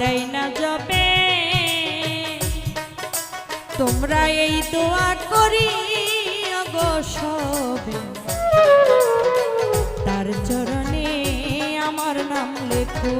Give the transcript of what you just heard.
দেয় না যাবে। তোমরা এই দোয়া করি গো সবে। তার চরণে আমার নাম লেখো।